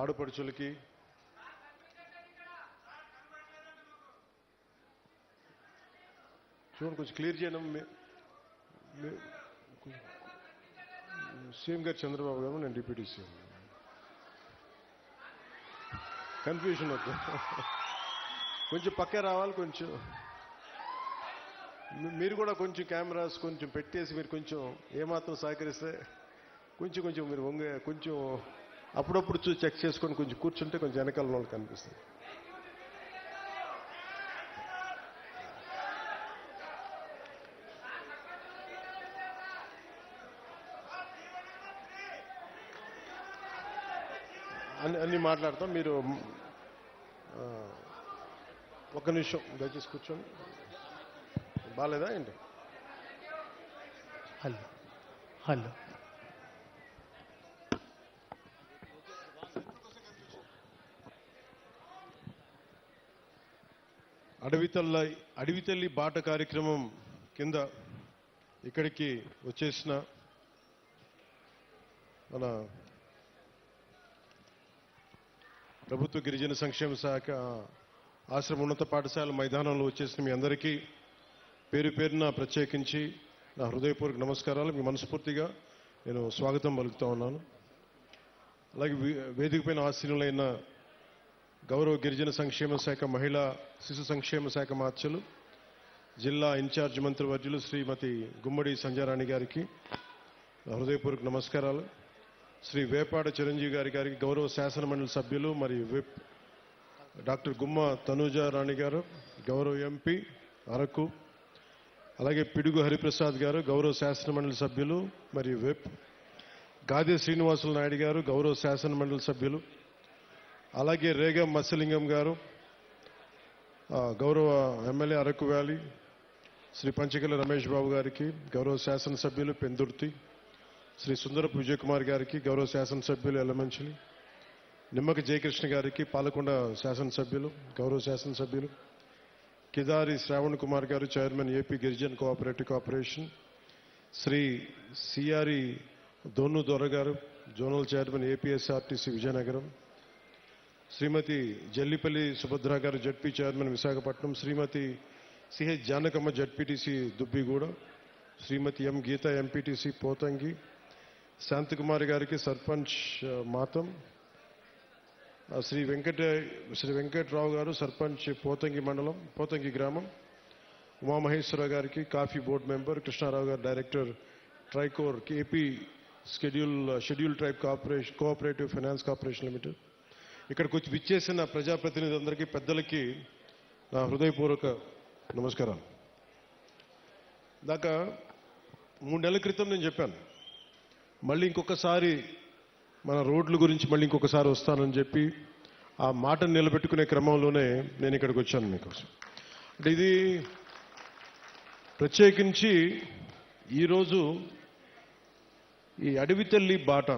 ఆడపడుచులకి. చూడండి కొంచెం క్లియర్ చేయడం సీఎం గారు చంద్రబాబు గారు నేను డిప్యూటీ సీఎం. కన్ఫ్యూజన్ వద్దు. కొంచెం పక్కే రావాలి కొంచెం. మీరు కూడా కొంచెం కెమెరాస్ కొంచెం పెట్టేసి మీరు కొంచెం ఏమాత్రం సహకరిస్తే కొంచెం కొంచెం మీరు వంగ కొంచెం అప్పుడప్పుడు చూసి చెక్ చేసుకొని కొంచెం కూర్చుంటే కొంచెం వెనకాల వాళ్ళు కనిపిస్తుంది అన్ని అన్ని మాట్లాడతాం. మీరు ఒక ఒక్క నిమిషం దయచేసి కూర్చోండి. బాగాలేదా ఏంటి? హలో. హలో. అడవితల్ల అడవితల్లి బాట కార్యక్రమం కింద ఇక్కడికి వచ్చేసిన మన ప్రభుత్వ గిరిజన సంక్షేమ శాఖ ఆశ్రమ ఉన్నత పాఠశాల మైదానంలో వచ్చేసిన మీ అందరికీ పేరు పేరున ప్రత్యేకించి నా హృదయపూర్వక నమస్కారాలు. మీ మనస్ఫూర్తిగా నేను స్వాగతం పలుకుతా ఉన్నాను. అలాగే వే- ఆశీనులైన గౌరవ గిరిజన సంక్షేమ శాఖ మహిళా శిశు సంక్షేమ శాఖ మార్చలు జిల్లా ఇన్ఛార్జ్ మంత్రివర్యులు శ్రీమతి గుమ్మడి సంజారాణి గారికి హృదయపూర్వక నమస్కారాలు. శ్రీ వేపాడ చిరంజీవి గారి గారికి గౌరవ శాసన మండలి సభ్యులు మరియు విప్ డాక్టర్ గుమ్మ తనూజారాణి గారు గౌరవ ఎంపీ అరకు అలాగే పిడుగు హరిప్రసాద్ గారు గౌరవ శాసన మండలి సభ్యులు మరియు విప్ గాదే శ్రీనివాసులు నాయుడు గారు గౌరవ శాసన మండలి సభ్యులు. అలాగే రేగం మత్స్యలింగం గారు గౌరవ ఎమ్మెల్యే అరకు వ్యాలీ శ్రీ పంచకల రమేష్ బాబు గారికి గౌరవ శాసనసభ్యులు పెందుర్తి శ్రీ సుందరపు విజయ్ కుమార్ గారికి గౌరవ శాసనసభ్యులు ఎల్లమంచిలి నిమ్మక జయకృష్ణ గారికి పాలకొండ శాసనసభ్యులు గౌరవ శాసనసభ్యులు Kidari Sravan Kumar garu chairman AP Girijan cooperative corporation Shri CRE Donu Dora garu zonal chairman APSRTC Vizianagaram Shrimati Jallipalli Subhadra garu ZP chairman Visakhapatnam Shrimati CH Janakamma ZPTC Dubbiguda Shrimati M Geetha MPTC Pothangi Shanthikumari గారికి సర్పంచ్ మాతం ఆ, శ్రీ వెంకట శ్రీ వెంకట్రావు గారు సర్పంచ్ పోతంగి మండలం పోతంగి గ్రామం ఉమామహేశ్వర గారికి coffee board member Krishna Rao garu director Tricor AP schedule schedule tribe corporation cooperative finance corporation limited. ఇక్కడికి వచ్చి విచ్చేసిన ప్రజాప్రతినిధులందరికీ పెద్దలకి నా హృదయపూర్వక నమస్కారాలు. దాకా మూడు నెలల క్రితం నేను చెప్పాను. మళ్ళీ ఇంకొకసారి మన రోడ్ల గురించి మళ్ళీ ఇంకొకసారి వస్తానని చెప్పి ఆ మాటను నిలబెట్టుకునే క్రమంలోనే నేను ఇక్కడికి వచ్చాను మీకోసం అంటే ఇది ప్రత్యేకించి ఈరోజు ఈ అడవి తల్లి బాట